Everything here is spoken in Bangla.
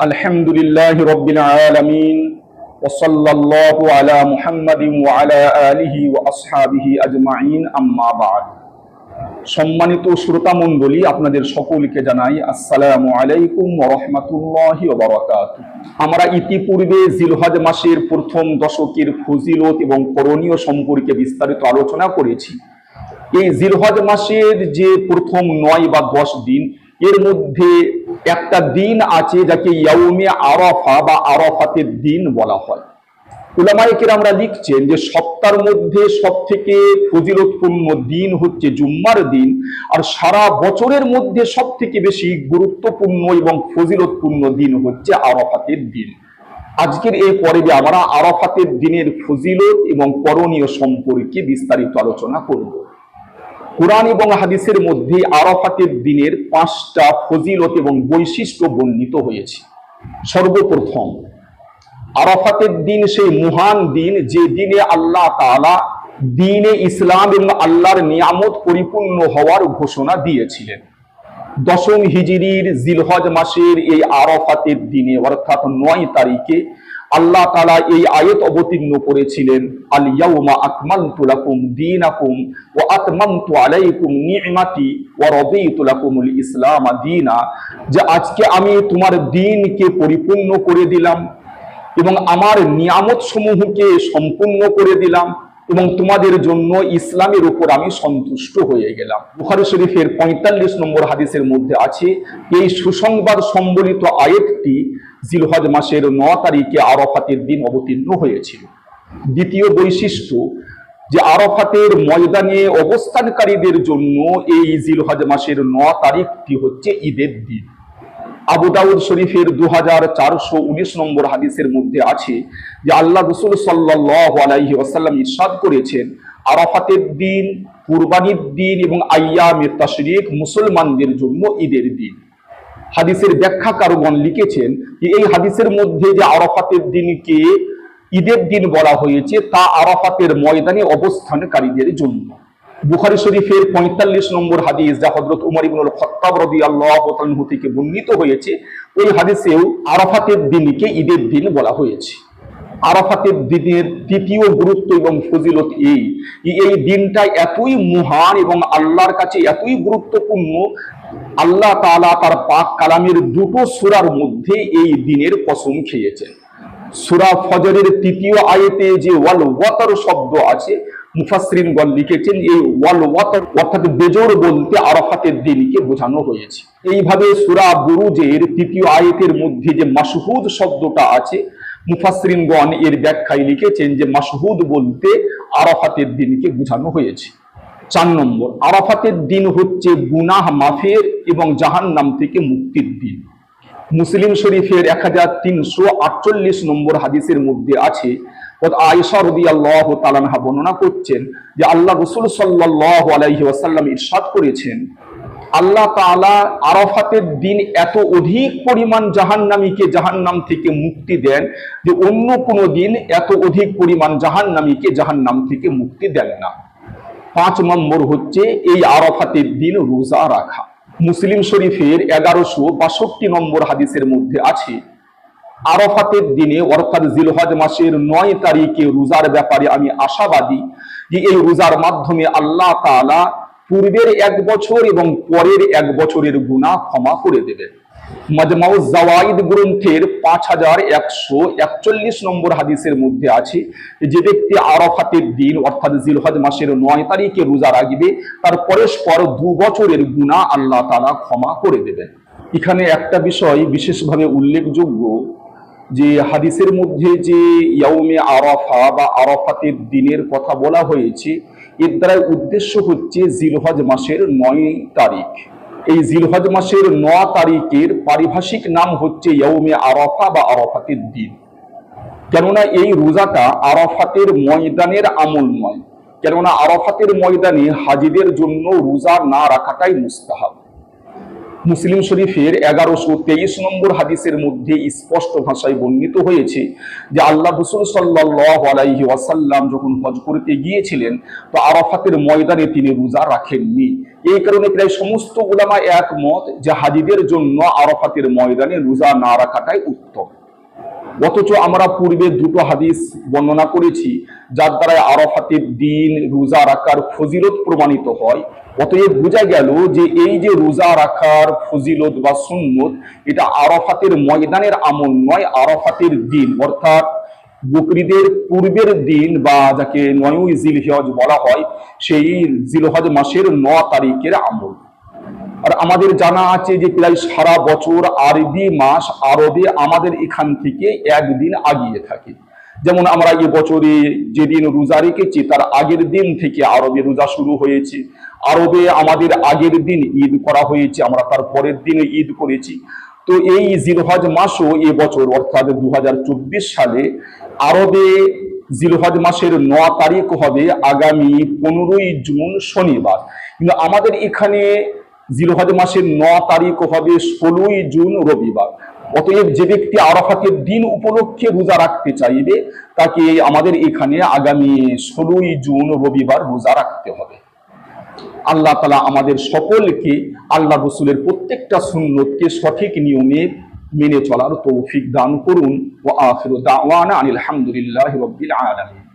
الحمد لله رب العالمين وصلى الله على محمد وعلى آله وأصحابه أجمعين أما بعد সম্মানিত শ্রোতা মণ্ডলী আপনাদের সকলকে জানাই আসসালামু আলাইকুম ওরহমতুল্লাহি আমরা ইতিপূর্বে জিলহজ মাসের প্রথম দশকের ফজিলত এবং করণীয় সম্পর্কে বিস্তারিত আলোচনা করেছি এই জিলহজ মাসের যে প্রথম নয় বা দশ দিন এর মধ্যে একটা দিন আছে যাকে ইয়াউমে আরফা বা আরফাতের দিন বলা হয়। উলামাইকের আমরা লিখছেন যে সপ্তাহের মধ্যে সব থেকে ফজিলতপূর্ণ দিন হচ্ছে জুম্মার দিন, আর সারা বছরের মধ্যে সব থেকে বেশি গুরুত্বপূর্ণ এবং ফজিলতপূর্ণ দিন হচ্ছে আরাফাতের দিন। আজকের এই পর্বে আমরা আরফাতের দিনের ফজিলত এবং করণীয় সম্পর্কে বিস্তারিত আলোচনা করব। কোরআন এবং হাদিসের মধ্যে আরাফাতের দিনের পাঁচটা ফজিলত এবং বৈশিষ্ট্য বর্ণিত হয়েছে। সর্বপ্রথম, আরাফাতের দিন সেই মহান দিন যে দিনে আল্লাহ তাআলা দিনে ইসলাম এবং আল্লাহর নিয়ামত পরিপূর্ণ হওয়ার ঘোষণা দিয়েছিলেন। দশম হিজিরির জিলহজ মাসের এই আরাফাতের দিনে, অর্থাৎ নয় তারিখে আল্লাহ তালা এই আয়ত অবতীর্ণ করেছিলেন ওয়া রাদিতু লাকুমুল ইসলাম যে আজকে আমি তোমার দিনকে পরিপূর্ণ করে দিলাম এবং আমার নিয়ামত সমূহকে সম্পূর্ণ করে দিলাম এবং তোমাদের জন্য ইসলামের উপর আমি সন্তুষ্ট হয়ে গেলাম। বুখারি শরীফের পঁয়তাল্লিশ নম্বর হাদিসের মধ্যে আছে, এই সুসংবাদ সম্বলিত আয়াতটি জিলহজ মাসের ন তারিখে আরফাতের দিন অবতীর্ণ হয়েছিল। দ্বিতীয় বৈশিষ্ট্য যে আরফাতের ময়দানে অবস্থানকারীদের জন্য এই জিলহজ মাসের ন তারিখটি হচ্ছে ঈদের দিন। আবু দাউদ শরীফের দু হাজার চারশো উনিশ নম্বর হাদিসের মধ্যে আছে যে আল্লাহ রসুল সাল্লাহ আলাইহি ওয়াসাল্লাম ইরশাদ করেছেন, আরাফাতের দিন, কুরবানির দিন এবং আইয়ামে তাশরিক মুসলমানদের জন্য ঈদের দিন। হাদিসের ব্যাখ্যাকারগণ লিখেছেন যে এই হাদিসের মধ্যে যে আরাফাতের দিনকে ঈদের দিন বলা হয়েছে, তা আরাফাতের ময়দানে অবস্থানকারীদের জন্য। বুখারি শরীফের পঁয়তাল্লিশ নম্বর হাদিস, যা হজরত উমর ইবনুল খত্তাব রাদিয়াল্লাহু তাআলা থেকে বর্ণিত হয়েছে, ওই হাদিসেও আরাফাতের দিনকে ঈদের দিন বলা হয়েছে। আরাফাতের দিনের তৃতীয় গুরুত্ব এবং ফজিলত এই এই দিনটা এতই মহান এবং আল্লাহর কাছে এতই গুরুত্বপূর্ণ আল্লাহ তাআলা তার পাক কালামের দুটো সূরার মধ্যে এই দিনের কসম খেয়েছেন। সূরা ফজরের তৃতীয় আয়াতে যে ওয়াল ওয়াতার শব্দ আছে মুফাসরিনগণ লিখেছেন, এই ওয়াল ওয়াতার অর্থাৎ বেজোর বলতে আরাফাতের দিনকে বোঝানো হয়েছে। এইভাবে সূরা বুরুজের তৃতীয় আয়াতের মধ্যে যে মাসহুদ শব্দটা আছে মুফাসরিনগণ এর ব্যাখ্যায় লিখেছেন যে মাসহুদ বলতে আরাফাতের দিনকে বোঝানো হয়েছে। চার নম্বর, আরাফাতের দিন হচ্ছে গুনাহ মাফের এবং জাহান্নাম থেকে মুক্তির দিন। মুসলিম শরীফের এক হাজার তিনশো আটচল্লিশ নম্বর হাদিসের মধ্যে আছে আয়সা রবি আল্লাহ তালানহা বর্ণনা করছেন যে আল্লাহ রসুল সাল্লাহ আলাইহি ওয়াসাল্লাম ইরশাদ করেছেন, আল্লাহ তাআলা আরাফাতের দিন এত অধিক পরিমাণ জাহান্নামীকে জাহান্নাম থেকে মুক্তি দেন যে অন্য কোনো দিন এত অধিক পরিমাণ জাহান্নামীকে জাহান্নাম থেকে মুক্তি দেন না। পাঁচ নম্বর হচ্ছে এই আরফাতের দিন রোজা রাখা। মুসলিম শরীফের এগারোশো বাষট্টি নম্বর হাদিসের মধ্যে আছে, আরফাতের দিনে অর্থাৎ জিলহজ মাসের নয় তারিখে রোজার ব্যাপারে আমি আশাবাদী যে এই রোজার মাধ্যমে আল্লাহ তাআলা পূর্বের এক বছর এবং পরের এক বছরের গুনাহ ক্ষমা করে দেবে মাজমাউজ জাওয়াইদ গ্রন্থের পাঁচ হাজার একশো একচল্লিশ নম্বর হাদিসের মধ্যে আছে যে ব্যক্তি আরাফাতের দিন, অর্থাৎ জিলহজ মাসের নয় তারিখে রোজা রাখবে, তার পরস্পর দু বছরের গুণা আল্লাহ তালা ক্ষমা করে দেবেন। এখানে একটা বিষয় বিশেষভাবে উল্লেখযোগ্য যে হাদিসের মধ্যে যে ইয়াউমে আরাফা বা আরাফাতের দিনের কথা বলা হয়েছে, এর দ্বারা উদ্দেশ্য হচ্ছে জিলহজ মাসের নয় তারিখ। এই জিলহজ মাসের ন তারিখের পারিভাষিক নাম হচ্ছে ইয়ৌমে আরফা বা আরফাতের দিন। কেননা এই রোজাটা আরফাতের ময়দানের আমল নয়। কেননা আরফাতের ময়দানে হাজিদের জন্য রোজা না রাখাটাই মুস্তাহাব। মুসলিম শরীফের এগারোশো তেইশ নম্বর হাদিসের মধ্যে স্পষ্ট ভাষায় বর্ণিত হয়েছে যে আল্লাহ রসুল সাল্লাহ আলাইহি ওয়াসাল্লাম যখন হজ করতে গিয়েছিলেন, তো আরাফাতের ময়দানে তিনি রোজা রাখেননি। এই কারণে প্রায় সমস্ত ওলামা একমত যে হাজিদের জন্য আরাফাতের ময়দানে রোজা না রাখাটাই উত্তম। অথচ আমরা পূর্বে দুটো হাদিস বর্ণনা করেছি, যার দ্বারা আরাফাতের দিন রোজা রাখার ফজিলত প্রমাণিত হয়। অতএব বোঝা গেল যে এই যে রোজা রাখার ফজিলত বা সুন্নত, এটা আরাফাতের ময়দানের আমল নয়, আরাফাতের দিন। অর্থাৎ বকরিদের পূর্বের দিন বা যাকে নয় জিলহজ বলা হয়, সেই জিলহজ মাসের ন তারিখের আমল। আর আমাদের জানা আছে যে প্রায় সারা বছর আরবি মাস আরবে আমাদের এখান থেকে একদিন আগিয়ে থাকে। যেমন আমরা এ বছরে যেদিন রোজা রেখেছি, তার আগের দিন থেকে আরবে রোজা শুরু হয়েছে। আরবে আমাদের আগের দিন ঈদ করা হয়েছে, আমরা তার পরের দিন ঈদ করেছি। তো এই জিলহজ মাসও এ বছর, অর্থাৎ দু হাজার চব্বিশ সালে আরবে জিলহজ মাসের ন তারিখ হবে আগামী পনেরোই জুন শনিবার। কিন্তু আমাদের এখানে জিলহজ মাসের ন তারিখ হবে ষোলোই জুন রবিবার। অতএব যে ব্যক্তি আরাফাতের দিন উপলক্ষে রোজা রাখতে চাইবে, তাকে আমাদের এখানে আগামী ষোলোই জুন রবিবার রোজা রাখতে হবে। আল্লাহ তালা আমাদের সকলকে, আল্লাহ রসুলের প্রত্যেকটা সুন্নতকে সঠিক নিয়মে মেনে চলার তৌফিক দান করুন। ও আখির দাওয়ানা আনিল হামদুলিল্লাহ রব্বিল আলামিন।